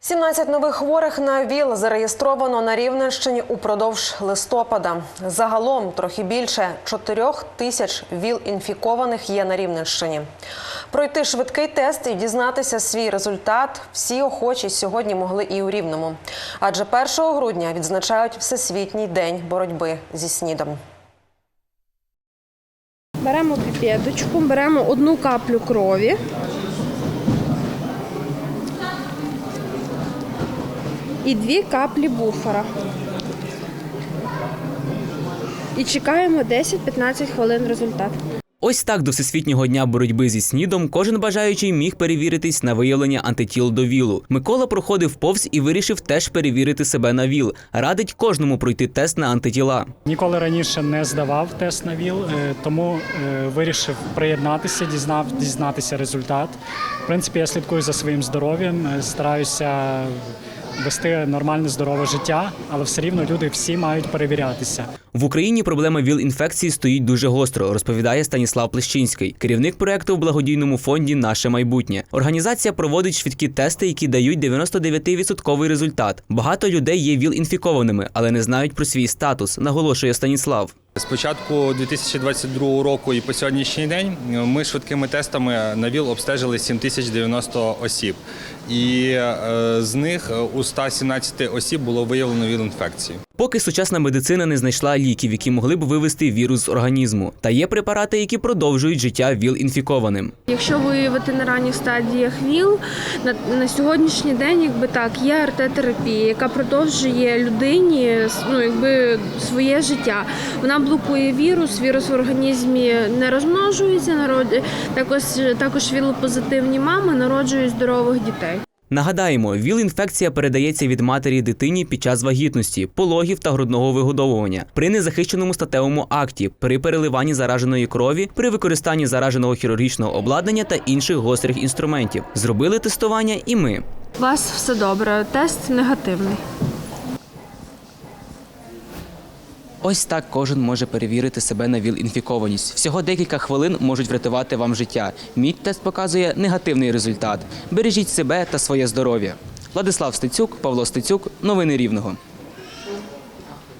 17 нових хворих на ВІЛ зареєстровано на Рівненщині упродовж листопада. Загалом трохи більше 4 тисяч ВІЛ-інфікованих є на Рівненщині. Пройти швидкий тест і дізнатися свій результат всі охочі сьогодні могли і у Рівному. Адже 1 грудня відзначають Всесвітній день боротьби зі СНІДом. Беремо піпеточку, беремо одну каплю крові. І дві каплі буфера. І чекаємо 10-15 хвилин результат. Ось так до Всесвітнього дня боротьби зі снідом кожен бажаючий міг перевіритись на виявлення антитіл до ВІЛу. Микола проходив повз і вирішив теж перевірити себе на ВІЛ. Радить кожному пройти тест на антитіла. Ніколи раніше не здавав тест на ВІЛ, е, тому е, вирішив приєднатися, дізнав, дізнатися результат. В принципі, я слідкую за своїм здоров'ям, е, стараюся вести нормальне здорове життя, але все рівно люди всі мають перевірятися. В Україні проблема ВІЛ-інфекції стоїть дуже гостро, розповідає Станіслав Плещинський, керівник проекту в благодійному фонді Наше майбутнє. Організація проводить швидкі тести, які дають 99% результат. Багато людей є ВІЛ-інфікованими, але не знають про свій статус, наголошує Станіслав. З початку 2022 року і по сьогоднішній день ми швидкими тестами на ВІЛ обстежили 7090 осіб. І е, з них у 117 осіб було виявлено ВІЛ-інфекцію. Поки сучасна медицина не знайшла ліків, які могли б вивести вірус з організму, та є препарати, які продовжують життя ВІЛ-інфікованим. Якщо виявити на ранніх стадіях ВІЛ, на, на сьогоднішній день, якби так, є РТ-терапія, яка продовжує людині ну, якби, своє життя. Вона блокує вірус, вірус в організмі не розмножується, народи також також вілопозитивні мами народжують здорових дітей. Нагадаємо, ВІЛ-інфекція передається від матері дитині під час вагітності, пологів та грудного вигодовування, при незахищеному статевому акті, при переливанні зараженої крові, при використанні зараженого хірургічного обладнання та інших гострих інструментів. Зробили тестування і ми. У вас все добре, тест негативний. Ось так кожен може перевірити себе на ВІЛ-інфікованість. Всього декілька хвилин можуть врятувати вам життя. Мій тест показує негативний результат. Бережіть себе та своє здоров'я. Владислав Стецюк, Павло Стецюк, новини Рівного.